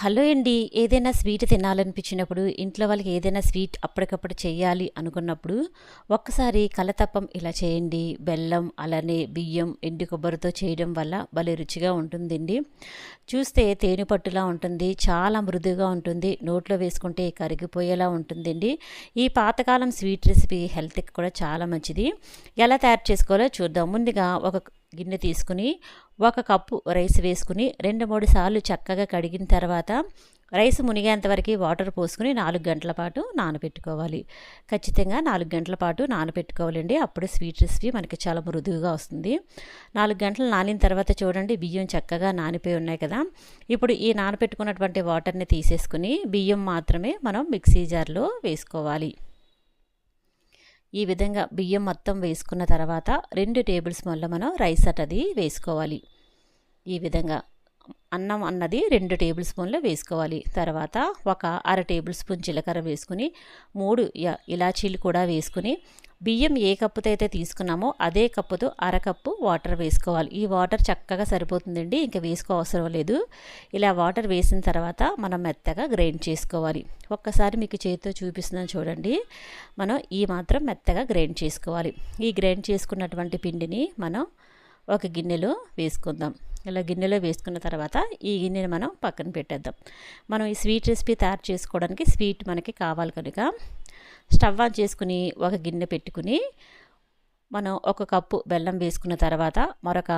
Hello అండి ఏదైనా sweet తినాలనిపించినప్పుడు ఇంట్లో వాళ్ళకి ఏదైనా స్వీట్ అప్పటికప్పుడు చేయాలి అనుకున్నప్పుడు ఒక్కసారి కలతప్పం ఇలా చేయండి. బెల్లం అలానే బియ్యం ఎండు కొబ్బరితో చేయడం వల్ల భలే రుచిగా ఉంటుందండి. చూస్తే తేనె పట్టులా ఉంటుంది చాలా మృదుగా ఉంటుంది నోట్లో వేసుకుంటే కరిగిపోయేలా ఉంటుందండి. ఈ పాతకాలం స్వీట్ రెసిపీ హెల్త్కి కూడా చాలా మంచిది. ఎలా తయారు చేసుకోవాలో చూద్దాం. ముందుగా ఒక గిన్నె తీసుకుని ఒక కప్పు రైస్ వేసుకుని రెండు మూడు సార్లు చక్కగా కడిగిన తర్వాత రైస్ మునిగేంత వరకు వాటర్ పోసుకుని నాలుగు గంటల పాటు నానబెట్టుకోవాలి. ఖచ్చితంగా నాలుగు గంటల పాటు నానబెట్టుకోవాలండి. అప్పుడు స్వీట్ రెసిపీ మనకి చాలా మృదువుగా వస్తుంది. నాలుగు గంటలు నానిన తర్వాత చూడండి బియ్యం చక్కగా నానిపోయి ఉన్నాయి కదా. ఇప్పుడు ఈ నానబెట్టుకున్నటువంటి వాటర్ని తీసేసుకుని బియ్యం మాత్రమే మనం మిక్సీ జార్లో వేసుకోవాలి. ఈ విధంగా బియ్యం మొత్తం వేసుకున్న తర్వాత రెండు టేబుల్ స్పూన్ల మనం రైస్ అటది వేసుకోవాలి. ఈ విధంగా అన్నం అన్నది రెండు టేబుల్ స్పూన్ల వేసుకోవాలి. తర్వాత ఒక అర టేబుల్ స్పూన్ జీలకర్ర వేసుకుని మూడు ఇలాచీలు కూడా వేసుకుని బియ్యం ఏ కప్పుతో అయితే తీసుకున్నామో అదే కప్పుతో అరకప్పు వాటర్ వేసుకోవాలి. ఈ వాటర్ చక్కగా సరిపోతుందండి ఇంకా వేసుకో అవసరం లేదు. ఇలా వాటర్ వేసిన తర్వాత మనం మెత్తగా గ్రైండ్ చేసుకోవాలి. ఒక్కసారి మీకు చేతితో చూపిస్తున్నాను చూడండి. మనం ఈ మాత్రం మెత్తగా గ్రైండ్ చేసుకోవాలి. ఈ గ్రైండ్ చేసుకున్నటువంటి పిండిని మనం ఒక గిన్నెలో వేసుకుందాం. ఇలా గిన్నెలో వేసుకున్న తర్వాత ఈ గిన్నెని మనం పక్కన పెట్టేద్దాం. మనం ఈ స్వీట్ రెసిపీ తయారు చేసుకోవడానికి స్వీట్ మనకి కావాలి కనుక స్టవ్ ఆన్ చేసుకుని ఒక గిన్నె పెట్టుకుని మనం ఒక కప్పు బెల్లం వేసుకున్న తర్వాత మరొక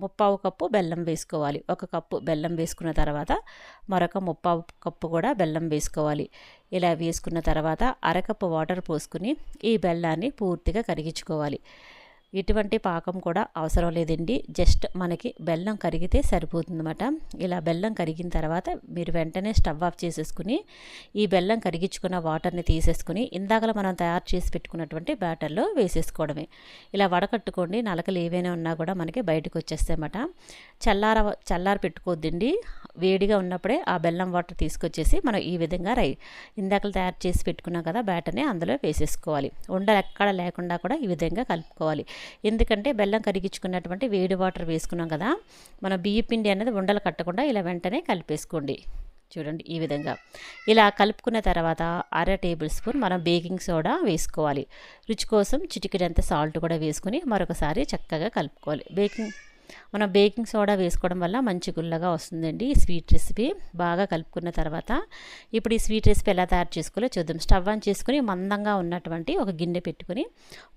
ముప్పావు కప్పు బెల్లం వేసుకోవాలి. ఒక కప్పు బెల్లం వేసుకున్న తర్వాత మరొక ముప్పావు కప్పు కూడా బెల్లం వేసుకోవాలి. ఇలా వేసుకున్న తర్వాత అరకప్పు వాటర్ పోసుకుని ఈ బెల్లాన్ని పూర్తిగా కరిగించుకోవాలి. ఎటువంటి పాకం కూడా అవసరం లేదండి. జస్ట్ మనకి బెల్లం కరిగితే సరిపోతుందన్నమాట. ఇలా బెల్లం కరిగిన తర్వాత మీరు వెంటనే స్టవ్ ఆఫ్ చేసేసుకుని ఈ బెల్లం కరిగించుకున్న వాటర్ని తీసేసుకుని ఇందాకలా మనం తయారు చేసి పెట్టుకున్నటువంటి బ్యాటర్లో వేసేసుకోవడమే. ఇలా వడకట్టుకోండి నలకలు ఏవైనా ఉన్నా కూడా మనకి బయటకు వచ్చేస్తాయన్నమాట. చల్లార చల్లార పెట్టుకోవద్దండి. వేడిగా ఉన్నప్పుడే ఆ బెల్లం వాటర్ తీసుకొచ్చేసి మనం ఈ విధంగా రై ఇందాకలు తయారు చేసి పెట్టుకున్నాం కదా బ్యాటర్ని అందులో వేసేసుకోవాలి. ఉండలు ఎక్కడ లేకుండా కూడా ఈ విధంగా కలుపుకోవాలి. ఎందుకంటే బెల్లం కరిగించుకున్నటువంటి వేడి వాటర్ వేసుకున్నాం కదా మన బియ్య పిండి అనేది ఉండలు కట్టకుండా ఇలా వెంటనే కలిపేసుకోండి. చూడండి ఈ విధంగా. ఇలా కలుపుకున్న తర్వాత అర టేబుల్ స్పూన్ మనం బేకింగ్ సోడా వేసుకోవాలి. రుచి కోసం చిటికెడంత సాల్ట్ కూడా వేసుకుని మరొకసారి చక్కగా కలుపుకోవాలి. బేకింగ్ మనం బేకింగ్ సోడా వేసుకోవడం వల్ల మంచి గుల్లగా వస్తుందండి. ఈ స్వీట్ రెసిపీ బాగా కలుపుకున్న తర్వాత ఇప్పుడు ఈ స్వీట్ రెసిపీ ఎలా తయారు చేసుకోవాలో చూద్దాం. స్టవ్ ఆన్ చేసుకుని మందంగా ఉన్నటువంటి ఒక గిన్నె పెట్టుకుని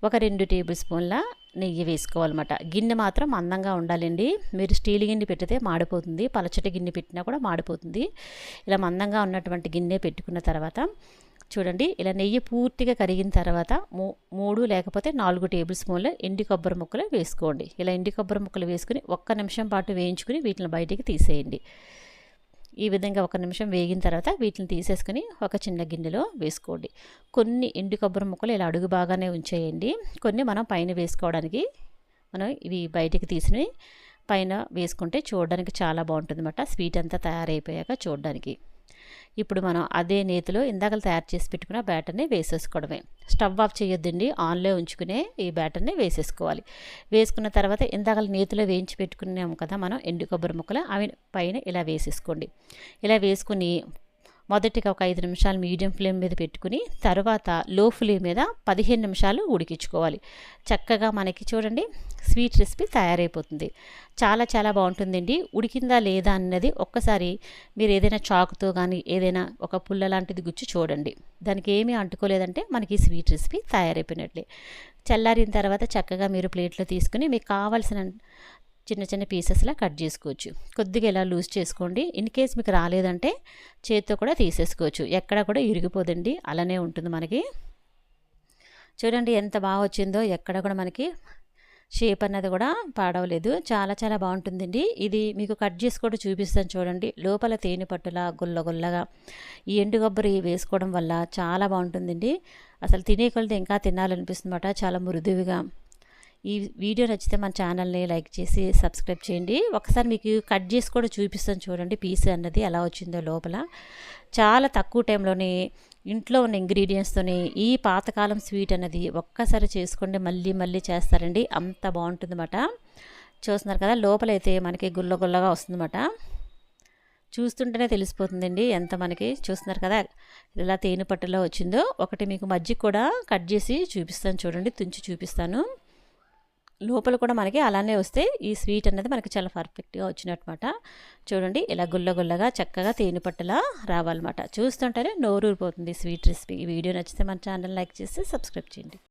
ఒక రెండు టేబుల్ స్పూన్ల నెయ్యి వేసుకోవాలన్నమాట. గిన్నె మాత్రం అందంగా ఉండాలండి. మీరు స్టీల్ గిన్నె పెట్టితే మాడిపోతుంది. పలచటి గిన్నె పెట్టినా కూడా మాడిపోతుంది. ఇలా మందంగా ఉన్నటువంటి గిన్నె పెట్టుకున్న తర్వాత చూడండి ఇలా నెయ్యి పూర్తిగా కరిగిన తర్వాత మూడు లేకపోతే నాలుగు టేబుల్ స్పూన్ల ఎండి కొబ్బరి ముక్కలు వేసుకోండి. ఇలా ఎండి కొబ్బరి ముక్కలు వేసుకుని ఒక్క నిమిషం పాటు వేయించుకుని వీటిని బయటికి తీసేయండి. ఈ విధంగా ఒక నిమిషం వేగిన తర్వాత వీటిని తీసేసుకుని ఒక చిన్న గిన్నెలో వేసుకోండి. కొన్ని ఎండు కొబ్బరి ముక్కలు ఇలా అడుగు బాగానే ఉంచేయండి. కొన్ని మనం పైన వేసుకోవడానికి మనం ఇవి బయటికి తీసి పైన వేసుకుంటే చూడడానికి చాలా బాగుంటుంది అన్నమాట స్వీట్ అంతా తయారైపోయాక చూడడానికి. ఇప్పుడు మనం అదే నేతిలో ఇందాక తయారు చేసి పెట్టుకున్న బ్యాటర్ని వేసేసుకోవడమే. స్టవ్ ఆఫ్ చేయొద్దండి ఆన్లో ఉంచుకునే ఈ బ్యాటర్ని వేసేసుకోవాలి. వేసుకున్న తర్వాత ఇందాక నేతిలో వేయించి పెట్టుకున్నాము కదా మనం ఎండు కొబ్బరి ముక్కలు అవి పైన ఇలా వేసేసుకోండి. ఇలా వేసుకుని మొదటిగా ఒక ఐదు నిమిషాలు మీడియం ఫ్లేమ్ మీద పెట్టుకుని తర్వాత లో ఫ్లేమ్ మీద పదిహేను నిమిషాలు ఉడికించుకోవాలి. చక్కగా మనకి చూడండి స్వీట్ రెసిపీ తయారైపోతుంది. చాలా చాలా బాగుంటుందండి. ఉడికిందా లేదా అన్నది ఒక్కసారి మీరు ఏదైనా చాకుతో కానీ ఏదైనా ఒక పుల్ల లాంటిది గుచ్చి చూడండి. దానికి ఏమీ అంటుకోలేదంటే మనకి స్వీట్ రెసిపీ తయారైపోయినట్లే. చల్లారిన తర్వాత చక్కగా మీరు ప్లేట్లో తీసుకుని మీకు కావాల్సిన చిన్న చిన్న పీసెస్లా కట్ చేసుకోవచ్చు. కొద్దిగా ఇలా లూజ్ చేసుకోండి. ఇన్ కేస్ మీకు రాలేదంటే చేతితో కూడా తీసేసుకోవచ్చు. ఎక్కడ కూడా ఇరిగిపోదండి. అలానే ఉంటుంది మనకి. చూడండి ఎంత బాగా వచ్చిందో. ఎక్కడ కూడా మనకి షేప్ అన్నది కూడా పాడవలేదు. చాలా చాలా బాగుంటుందండి. ఇది మీకు కట్ చేసి కూడా చూపిస్తాను చూడండి. లోపల తేనె పట్టులా గుల్ల గుల్లగా ఈ ఎండు కొబ్బరి వేసుకోవడం వల్ల చాలా బాగుంటుందండి. అసలు తినే కొలది ఇంకా తినాలనిపిస్తుందన్నమాట. చాలా మృదువుగా. ఈ వీడియో నచ్చితే మన ఛానల్ని లైక్ చేసి సబ్స్క్రైబ్ చేయండి. ఒకసారి మీకు కట్ చేసి కూడా చూపిస్తాను చూడండి పీస్ అన్నది ఎలా వచ్చిందో లోపల. చాలా తక్కువ టైంలోనే ఇంట్లో ఉన్న ఇంగ్రీడియంట్స్తోని ఈ పాతకాలం స్వీట్ అన్నది ఒక్కసారి చేసుకోండి మళ్ళీ మళ్ళీ చేస్తారండి. అంత బాగుంటుందన్నమాట. చూస్తున్నారు కదా లోపలైతే మనకి గుల్ల గుల్లగా వస్తుందన్నమాట. చూస్తుంటేనే తెలిసిపోతుందండి ఎంత మనకి. చూస్తున్నారు కదా ఇలా తేనె పట్టులో వచ్చిందో. ఒకటి మీకు మజ్జిగ కూడా కట్ చేసి చూపిస్తాను చూడండి తుంచి చూపిస్తాను. లోపల కూడా మనకి అలానే వస్తే ఈ స్వీట్ అనేది మనకి చాలా పర్ఫెక్ట్గా వచ్చినట్మాట. చూడండి ఇలా గుల్ల గుల్లగా చక్కగా తేనె పట్టులా రావాలన్నమాట. చూస్తుంటేనే నోరూరిపోతుంది స్వీట్ రెసిపీ. ఈ వీడియో నచ్చితే మన ఛానల్ లైక్ చేసి సబ్స్క్రైబ్ చేయండి.